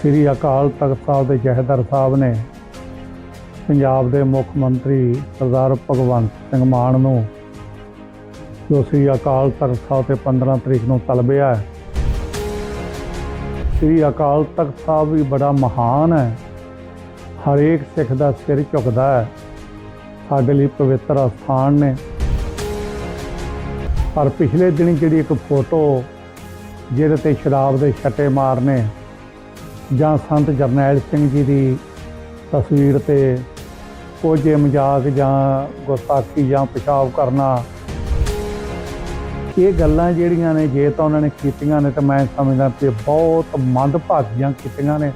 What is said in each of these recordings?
ਸ੍ਰੀ ਅਕਾਲ ਤਖਤ ਸਾਹਿਬ ਦੇ ਜਹੇਦਾਰ ਸਾਹਿਬ ਨੇ ਪੰਜਾਬ ਦੇ ਮੁੱਖ ਮੰਤਰੀ ਸਰਦਾਰ ਭਗਵੰਤ ਸਿੰਘ ਮਾਨ ਨੂੰ, ਜੋ ਸ੍ਰੀ ਅਕਾਲ ਤਖਤ ਸਾਹਿਬ ਤੇ 15 ਤਰੀਕ ਨੂੰ ਤਲਬਿਆ ਹੈ। ਸ੍ਰੀ ਅਕਾਲ ਤਖਤ ਸਾਹਿਬ ਵੀ ਬੜਾ ਮਹਾਨ ਹੈ। ਹਰੇਕ ਸਿੱਖ ਦਾ ਸਿਰ ਝੁਕਦਾ ਹੈ। ਸਾਡੇ ਲਈ ਪਵਿੱਤਰ ਅਸਥਾਨ ਨੇ। ਪਰ ਪਿਛਲੇ ਦਿਨੀ ਜਿਹੜੀ ਇੱਕ ਫੋਟੋ ਜਿਹਦੇ ਤੇ ਸ਼ਰਾਬ ਦੇ ਛੱਟੇ ਮਾਰਨੇ ਜਾਂ ਸੰਤ ਜਰਨੈਲ ਸਿੰਘ ਜੀ ਦੀ ਤਸਵੀਰ ਤੇ ਕੁਝ ਮਜ਼ਾਕ ਜਾਂ ਗੁਸਤਾਖੀ ਜਾਂ ਪਿਸ਼ਾਬ ਕਰਨਾ। ਇਹ ਗੱਲਾਂ ਜਿਹੜੀਆਂ ਨੇ, ਜੇ ਤਾਂ ਉਹਨਾਂ ਨੇ ਕੀਤੀਆਂ ਨੇ ਤਾਂ ਮੈਂ ਸਮਝਦਾ ਕਿ ਬਹੁਤ ਮੰਦਭਾਗੀਆਂ ਕੀਤੀਆਂ ਨੇ।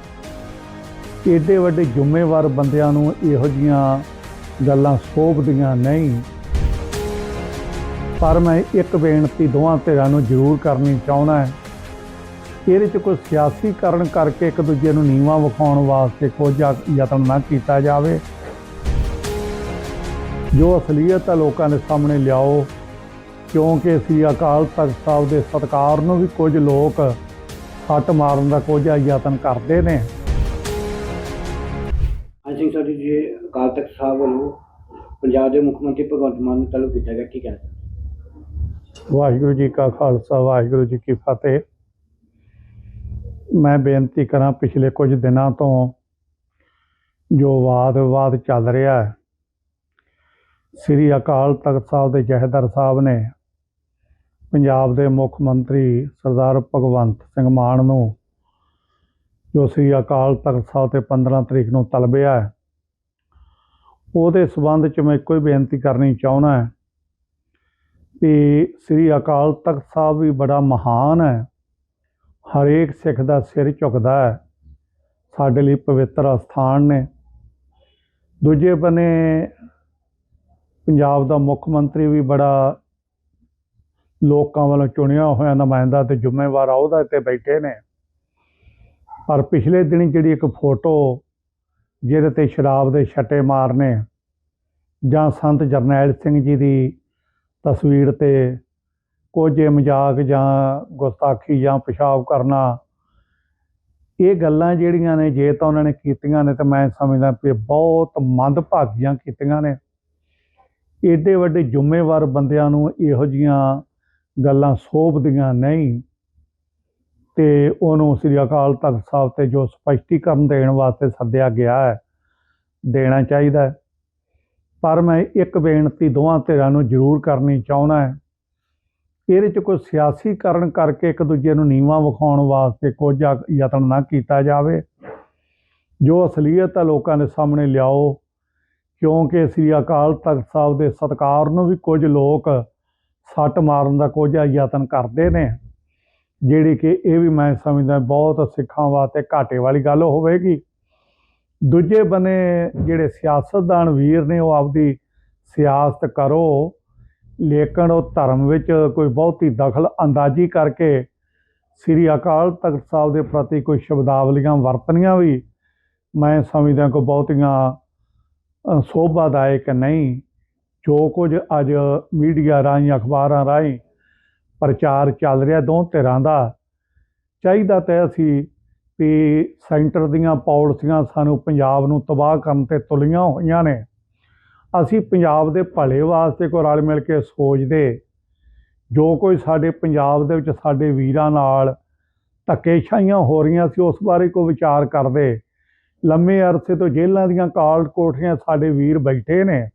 ਏਡੇ ਵੱਡੇ ਜ਼ਿੰਮੇਵਾਰ ਬੰਦਿਆਂ ਨੂੰ ਇਹੋ ਜੀਆਂ ਗੱਲਾਂ ਸੋਭਦੀਆਂ ਨਹੀਂ। ਪਰ ਮੈਂ ਇੱਕ ਬੇਨਤੀ ਦੋਵਾਂ ਧਿਰਾਂ ਨੂੰ ਜ਼ਰੂਰ ਕਰਨੀ ਚਾਹੁੰਦਾ ਹੈ ਇਹਦੇ 'ਚ ਕੋਈ ਸਿਆਸੀਕਰਨ ਕਰਕੇ ਇੱਕ ਦੂਜੇ ਨੂੰ ਨੀਵਾਂ ਵਿਖਾਉਣ ਵਾਸਤੇ ਕੁਝ ਯਤਨ ਨਾ ਕੀਤਾ ਜਾਵੇ। ਜੋ ਅਸਲੀਅਤ ਹੈ ਲੋਕਾਂ ਦੇ ਸਾਹਮਣੇ ਲਿਆਓ ਕਿਉਂਕਿ ਸ੍ਰੀ ਅਕਾਲ ਤਖਤ ਸਾਹਿਬ ਦੇ ਸਤਕਾਰ ਨੂੰ ਵੀ ਕੁਝ ਲੋਕ ਸੱਟ ਮਾਰਨ ਦਾ ਕੁਝ ਯਤਨ ਕਰਦੇ ਨੇ। ਹਾਂ ਸਿੰਘ ਸਾਹਿਬ ਜੀ ਅਕਾਲ ਤਖਤ ਸਾਹਿਬ ਵੱਲੋਂ ਪੰਜਾਬ ਦੇ ਮੁੱਖ ਮੰਤਰੀ ਭਗਵੰਤ ਮਾਨ ਨੂੰ ਤਲਬ ਕੀਤਾ ਗਿਆ ਕੀ ਕਹਿਣਾ ਚਾਹੁੰਦੇ ਵਾਹਿਗੁਰੂ ਜੀ ਕਾ ਖਾਲਸਾ ਵਾਹਿਗੁਰੂ ਜੀ ਕੀ ਫਤਿਹ। ਮੈਂ ਬੇਨਤੀ ਕਰਾਂ ਪਿਛਲੇ ਕੁਝ ਦਿਨਾਂ ਤੋਂ ਜੋ ਵਾਦ ਵਿਵਾਦ ਚੱਲ ਰਿਹਾ ਹੈ, ਸ੍ਰੀ ਅਕਾਲ ਤਖਤ ਸਾਹਿਬ ਦੇ ਜਹੇਦਾਰ ਸਾਹਿਬ ਨੇ ਪੰਜਾਬ ਦੇ ਮੁੱਖ ਮੰਤਰੀ ਸਰਦਾਰ ਭਗਵੰਤ ਸਿੰਘ ਮਾਨ ਨੂੰ, ਜੋ ਸ੍ਰੀ ਅਕਾਲ ਤਖਤ ਸਾਹਿਬ ਤੇ 15 ਤਰੀਕ ਨੂੰ ਤਲਬਿਆ ਹੈ, ਉਹਦੇ ਸਬੰਧ ਚ ਮੈਂ ਇੱਕੋ ਹੀ ਬੇਨਤੀ ਕਰਨੀ ਚਾਹੁੰਦਾ ਹਾਂ ਕਿ ਸ੍ਰੀ ਅਕਾਲ ਤਖਤ ਸਾਹਿਬ ਵੀ ਬੜਾ ਮਹਾਨ ਹੈ। ਹਰੇਕ ਸਿੱਖ ਦਾ ਸਿਰ ਝੁਕਦਾ ਹੈ। ਸਾਡੇ ਲਈ ਪਵਿੱਤਰ ਅਸਥਾਨ ਨੇ। ਦੂਜੇ ਬੰਨੇ ਪੰਜਾਬ ਦਾ ਮੁੱਖ ਮੰਤਰੀ ਵੀ ਬੜਾ ਲੋਕਾਂ ਵੱਲੋਂ ਚੁਣਿਆ ਹੋਇਆ ਨੁਮਾਇੰਦਾ ਤੇ ਜ਼ਿੰਮੇਵਾਰ ਅਹੁਦਾ ਤੇ ਬੈਠੇ ਨੇ। ਪਰ ਪਿਛਲੇ ਦਿਨੀ ਜਿਹੜੀ ਇੱਕ ਫੋਟੋ ਜਿਹਦੇ ਤੇ ਸ਼ਰਾਬ ਦੇ ਛੱਟੇ ਮਾਰਨੇ ਜਾਂ ਸੰਤ ਜਰਨੈਲ ਸਿੰਘ ਜੀ ਦੀ ਤਸਵੀਰ ਤੇ ਕੋਝੇ ਮਜ਼ਾਕ ਜਾਂ ਗੁਸਤਾਖੀ ਜਾਂ ਪਿਸ਼ਾਬ ਕਰਨਾ, ਇਹ ਗੱਲਾਂ ਜਿਹੜੀਆਂ ਨੇ, ਜੇ ਤਾਂ ਉਹਨਾਂ ਨੇ ਕੀਤੀਆਂ ਨੇ, ਤਾਂ ਮੈਂ ਸਮਝਦਾ ਕਿ ਬਹੁਤ ਮੰਦਭਾਗੀਆਂ ਕੀਤੀਆਂ ਨੇ। ਏਡੇ ਵੱਡੇ ਜ਼ਿੰਮੇਵਾਰ ਬੰਦਿਆਂ ਨੂੰ ਇਹੋ ਜੀਆਂ ਗੱਲਾਂ ਸੋਭਦੀਆਂ ਨਹੀਂ। ਤੇ ਉਹਨੂੰ ਸ੍ਰੀ ਅਕਾਲ ਤਖਤ ਸਾਹਿਬ ਤੇ ਜੋ ਸਪਸ਼ਟੀਕਰਨ ਦੇਣ ਵਾਸਤੇ ਸੱਦਿਆ ਗਿਆ ਹੈ, ਦੇਣਾ ਚਾਹੀਦਾ ਪਰ ਮੈਂ ਇੱਕ ਬੇਨਤੀ ਦੋਵਾਂ ਧਿਰਾਂ ਨੂੰ ਜ਼ਰੂਰ ਕਰਨੀ ਚਾਹੁੰਦਾ ਹਾਂ। ਇਹਦੇ 'ਚ ਕੋਈ ਸਿਆਸੀਕਰਨ ਕਰਕੇ ਇੱਕ ਦੂਜੇ ਨੂੰ ਨੀਵਾਂ ਵਿਖਾਉਣ ਵਾਸਤੇ ਕੁਝ ਯਤਨ ਨਾ ਕੀਤਾ ਜਾਵੇ। ਜੋ ਅਸਲੀਅਤ ਆ ਲੋਕਾਂ ਦੇ ਸਾਹਮਣੇ ਲਿਆਓ, ਕਿਉਂਕਿ ਸ੍ਰੀ ਅਕਾਲ ਤਖਤ ਸਾਹਿਬ ਦੇ ਸਤਕਾਰ ਨੂੰ ਵੀ ਕੁਝ ਲੋਕ ਸੱਟ ਮਾਰਨ ਦਾ ਕੁਝ ਯਤਨ ਕਰਦੇ ਨੇ, ਜਿਹੜੀ ਕਿ ਇਹ ਵੀ ਮੈਂ ਸਮਝਦਾ ਬਹੁਤ ਸਿੱਖਾਂ ਵਾਸਤੇ ਘਾਟੇ ਵਾਲੀ ਗੱਲ ਹੋਵੇਗੀ। ਦੂਜੇ ਬੰਨੇ ਜਿਹੜੇ ਸਿਆਸਤਦਾਨ ਵੀਰ ਨੇ ਉਹ ਆਪਦੀ ਸਿਆਸਤ ਕਰੋ ਲੇਕਿਨ ਉਹ ਧਰਮ ਵਿੱਚ ਕੋਈ ਬਹੁਤੀ ਦਖਲ ਅੰਦਾਜ਼ੀ ਕਰਕੇ ਸ੍ਰੀ ਅਕਾਲ ਤਖਤ ਸਾਹਿਬ ਦੇ ਪ੍ਰਤੀ ਕੋਈ ਸ਼ਬਦਾਵਲੀਆਂ ਵਰਤਣੀਆਂ ਵੀ ਮੈਂ ਸਮਝਦਾ ਕੋਈ ਬਹੁਤੀਆਂ ਸੋਭਾਦਾਇਕ ਨਹੀਂ। ਜੋ ਕੁਝ ਅੱਜ ਮੀਡੀਆ ਰਾਹੀਂ, ਅਖਬਾਰਾਂ ਰਾਹੀਂ ਪ੍ਰਚਾਰ ਚੱਲ ਰਿਹਾ ਦੋ ਧਿਰਾਂ ਦਾ, ਚਾਹੀਦਾ ਤੇ ਅਸੀਂ ਵੀ ਸੈਂਟਰ ਦੀਆਂ ਪਾਲਿਸੀਆਂ ਸਾਨੂੰ ਪੰਜਾਬ ਨੂੰ ਤਬਾਹ ਕਰਨ ਤੇ ਤੁਲੀਆਂ ਹੋਈਆਂ ਨੇ। ਅਸੀਂ ਪੰਜਾਬ ਦੇ ਭਲੇ ਵਾਸਤੇ ਕੋਈ ਰਲ ਮਿਲ ਕੇ ਸੋਚਦੇ, ਜੋ ਕੋਈ ਸਾਡੇ ਪੰਜਾਬ ਦੇ ਵਿੱਚ ਸਾਡੇ ਵੀਰਾਂ ਨਾਲ ਧੱਕੇਸ਼ਾਹੀਆਂ ਹੋ ਰਹੀਆਂ ਸੀ, ਉਸ ਬਾਰੇ ਕੋਈ ਵਿਚਾਰ ਕਰਦੇ। ਲੰਮੇ ਅਰਸੇ ਤੋਂ ਜੇਲ੍ਹਾਂ ਦੀਆਂ ਕਾਲ ਕੋਠੀਆਂ ਸਾਡੇ ਵੀਰ ਬੈਠੇ ਨੇ,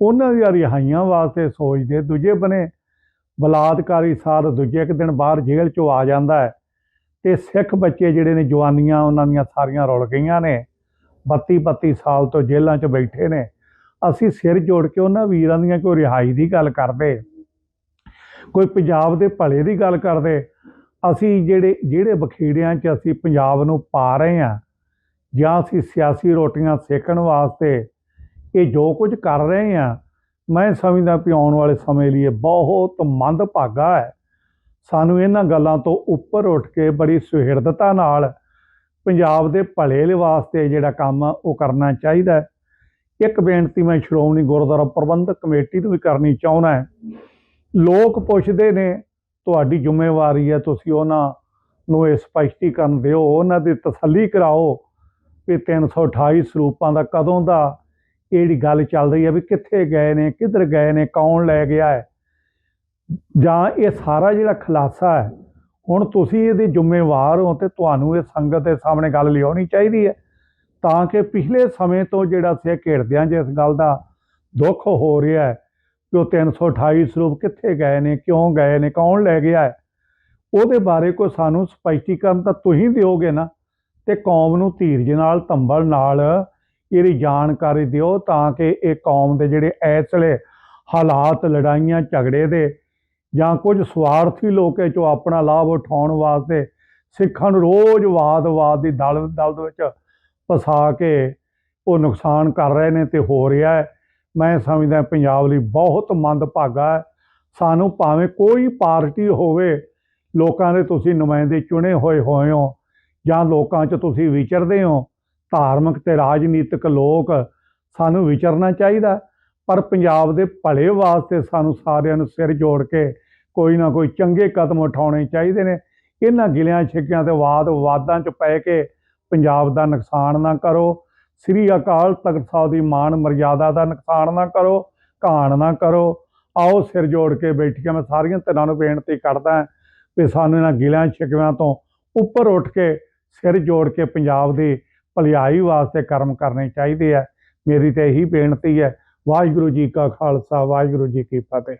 ਉਹਨਾਂ ਦੀਆਂ ਰਿਹਾਈਆਂ ਵਾਸਤੇ ਸੋਚਦੇ, ਦੂਜੇ ਬਨੇ ਬਲਾਤਕਾਰੀ ਸਾਧ ਦੂਜੇ ਇੱਕ ਦਿਨ ਬਾਹਰ ਜੇਲ੍ਹ ਚੋਂ ਆ ਜਾਂਦਾ ਹੈ ਤੇ ਸਿੱਖ ਬੱਚੇ ਜਿਹੜੇ ਨੇ, ਜਵਾਨੀਆਂ, ਉਹਨਾਂ ਦੀਆਂ ਸਾਰੀਆਂ ਰੁਲ ਗਈਆਂ ਨੇ 32 32 ਸਾਲ ਤੋਂ ਜੇਲ੍ਹਾਂ 'ਚ ਬੈਠੇ ਨੇ। ਅਸੀਂ ਸਿਰ ਜੋੜ ਕੇ ਉਹਨਾਂ ਵੀਰਾਂ ਦੀਆਂ ਕੋਈ ਰਿਹਾਈ ਦੀ ਗੱਲ ਕਰਦੇ, ਕੋਈ ਪੰਜਾਬ ਦੇ ਭਲੇ ਦੀ ਗੱਲ ਕਰਦੇ, ਅਸੀਂ ਜਿਹੜੇ ਜਿਹੜੇ ਬਖੀੜਿਆਂ 'ਚ ਅਸੀਂ ਪੰਜਾਬ ਨੂੰ ਪਾ ਰਹੇ ਹਾਂ ਜਾਂ ਅਸੀਂ ਸਿਆਸੀ ਰੋਟੀਆਂ ਸੇਕਣ ਵਾਸਤੇ ਇਹ ਜੋ ਕੁਝ ਕਰ ਰਹੇ ਹਾਂ, ਮੈਂ ਸਮਝਦਾ ਕਿ ਆਉਣ ਵਾਲੇ ਸਮੇਂ ਲਈ ਇਹ ਬਹੁਤ ਮੰਦਭਾਗਾ ਹੈ। ਸਾਨੂੰ ਇਹਨਾਂ ਗੱਲਾਂ ਤੋਂ ਉੱਪਰ ਉੱਠ ਕੇ ਬੜੀ ਸੁਹਿਰਦਤਾ ਨਾਲ ਪੰਜਾਬ ਦੇ ਭਲੇ ਵਾਸਤੇ ਜਿਹੜਾ ਕੰਮ ਆ ਉਹ ਕਰਨਾ ਚਾਹੀਦਾ ਹੈ। ਇੱਕ ਬੇਨਤੀ ਮੈਂ ਸ਼੍ਰੋਮਣੀ ਗੁਰਦੁਆਰਾ ਪ੍ਰਬੰਧਕ ਕਮੇਟੀ ਨੂੰ ਵੀ ਕਰਨੀ ਚਾਹੁੰਦਾ ਹੈ। ਲੋਕ ਪੁੱਛਦੇ ਨੇ, ਤੁਹਾਡੀ ਜ਼ਿੰਮੇਵਾਰੀ ਹੈ, ਤੁਸੀਂ ਉਹਨਾਂ ਨੂੰ ਇਹ ਸਪਸ਼ਟੀਕਰਨ ਦਿਓ, ਉਹਨਾਂ ਦੀ ਤਸੱਲੀ ਕਰਾਓ ਕਿ 328 ਸਰੂਪਾਂ ਦਾ ਕਦੋਂ ਦਾ ਇਹ ਗੱਲ ਚੱਲ ਰਹੀ ਹੈ ਵੀ ਕਿੱਥੇ ਗਏ ਨੇ, ਕਿੱਧਰ ਗਏ ਨੇ, ਕੌਣ ਲੈ ਗਿਆ ਹੈ? ਜਾਂ ਇਹ ਸਾਰਾ ਜਿਹੜਾ ਖੁਲਾਸਾ ਹੈ, ਹੁਣ ਤੁਸੀਂ ਇਹਦੀ ਜ਼ਿੰਮੇਵਾਰ ਹੋ ਤੇ ਤੁਹਾਨੂੰ ਇਹ ਸੰਗਤ ਦੇ ਸਾਹਮਣੇ ਗੱਲ ਲਿਆਉਣੀ ਚਾਹੀਦੀ ਹੈ। ਤਾਂ ਕਿ ਪਿਛਲੇ ਸਮੇਂ ਤੋਂ ਜਿਹੜਾ ਸੇ ਘੇੜਦਿਆਂ ਜਿਸ ਗੱਲ ਦਾ ਦੁੱਖ ਹੋ ਰਿਹਾ ਹੈ ਕਿ ਉਹ 328 ਸਰੂਪ ਕਿੱਥੇ ਗਏ ਨੇ, ਕਿਉਂ ਗਏ ਨੇ, ਕੌਣ ਲੈ ਗਿਆ ਹੈ, ਉਹਦੇ ਬਾਰੇ ਕੋਈ ਸਾਨੂੰ ਸਪਸ਼ਟੀਕਰਨ ਤਾਂ ਤੁਸੀਂ ਦਿਓਗੇ ਨਾ ਤੇ ਕੌਮ ਨੂੰ ਧੀਰਜ ਨਾਲ, ਤੰਬਲ ਨਾਲ ਇਹਦੀ ਜਾਣਕਾਰੀ ਦਿਓ ਤਾਂ ਕਿ ਇਹ ਕੌਮ ਦੇ ਜਿਹੜੇ ਇਸ ਵੇਲੇ ਹਾਲਾਤ, ਲੜਾਈਆਂ, ਝਗੜੇ ਦੇ ਜਾਂ ਕੁਝ ਸਵਾਰਥੀ ਲੋਕ ਚੋਂ ਆਪਣਾ ਲਾਭ ਉਠਾਉਣ ਵਾਸਤੇ ਸਿੱਖਾਂ ਨੂੰ ਰੋਜ਼ ਵਾਦ-ਵਾਦ ਦੀ ਦਲ ਦਲ ਵਿੱਚ ਫਸਾ ਕੇ ਉਹ ਨੁਕਸਾਨ ਕਰ ਰਹੇ ਨੇ ਤੇ ਹੋ ਰਿਹਾ ਹੈ। ਮੈਂ ਸਮਝਦਾ ਪੰਜਾਬ ਲਈ ਬਹੁਤ ਮੰਦਭਾਗਾ ਹੈ। ਸਾਨੂੰ ਭਾਵੇਂ ਕੋਈ ਪਾਰਟੀ ਹੋਵੇ, ਲੋਕਾਂ ਦੇ ਤੁਸੀਂ ਨੁਮਾਇੰਦੇ ਚੁਣੇ ਹੋਏ ਹੋਏ ਹੋ ਜਾਂ ਲੋਕਾਂ 'ਚ ਤੁਸੀਂ ਵਿਚਰਦੇ ਹੋ, ਧਾਰਮਿਕ ਤੇ ਰਾਜਨੀਤਿਕ ਲੋਕ ਸਾਨੂੰ ਵਿਚਰਨਾ ਚਾਹੀਦਾ ਪਰ ਪੰਜਾਬ ਦੇ ਭਲੇ ਵਾਸਤੇ ਸਾਨੂੰ ਸਾਰਿਆਂ ਨੂੰ ਸਿਰ ਜੋੜ ਕੇ ਕੋਈ ਨਾ ਕੋਈ ਚੰਗੇ ਕਦਮ ਉਠਾਉਣੇ ਚਾਹੀਦੇ ਨੇ। ਇਹਨਾਂ ਗਿਲਿਆਂ ਛਿੱਕਿਆਂ ਤੇ ਵਾਦ ਵਾਦਾਂ 'ਚ ਪੈ ਕੇ ਪੰਜਾਬ ਦਾ ਨੁਕਸਾਨ ਨਾ ਕਰੋ। ਸ੍ਰੀ ਅਕਾਲ ਤਖਤ ਸਾਹਿਬ ਦੀ ਮਾਣ ਮਰਿਆਦਾ ਦਾ ਨੁਕਸਾਨ ਨਾ ਕਰੋ, ਘਾਣ ਨਾ ਕਰੋ। ਆਓ ਸਿਰ ਜੋੜ ਕੇ ਬੈਠੀਆਂ ਮੈਂ ਸਾਰੀਆਂ ਧਿਰਾਂ ਨੂੰ ਬੇਨਤੀ ਕਰਦਾ ਵੀ ਸਾਨੂੰ ਇਹਨਾਂ ਗਿਲਿਆਂ ਛਿਕਵਿਆਂ ਤੋਂ ਉੱਪਰ ਉੱਠ ਕੇ ਸਿਰ ਜੋੜ ਕੇ ਪੰਜਾਬ ਦੀ ਭਲਾਈ ਵਾਸਤੇ ਕਰਮ ਕਰਨੇ ਚਾਹੀਦੇ ਆ। ਮੇਰੀ ਤੇ ਇਹੀ ਬੇਨਤੀ ਹੈ, ਵਾਹਿਗੁਰੂ ਜੀ ਕਾ ਖਾਲਸਾ, ਵਾਹਿਗੁਰੂ ਜੀ ਕੀ ਫਤਿਹ।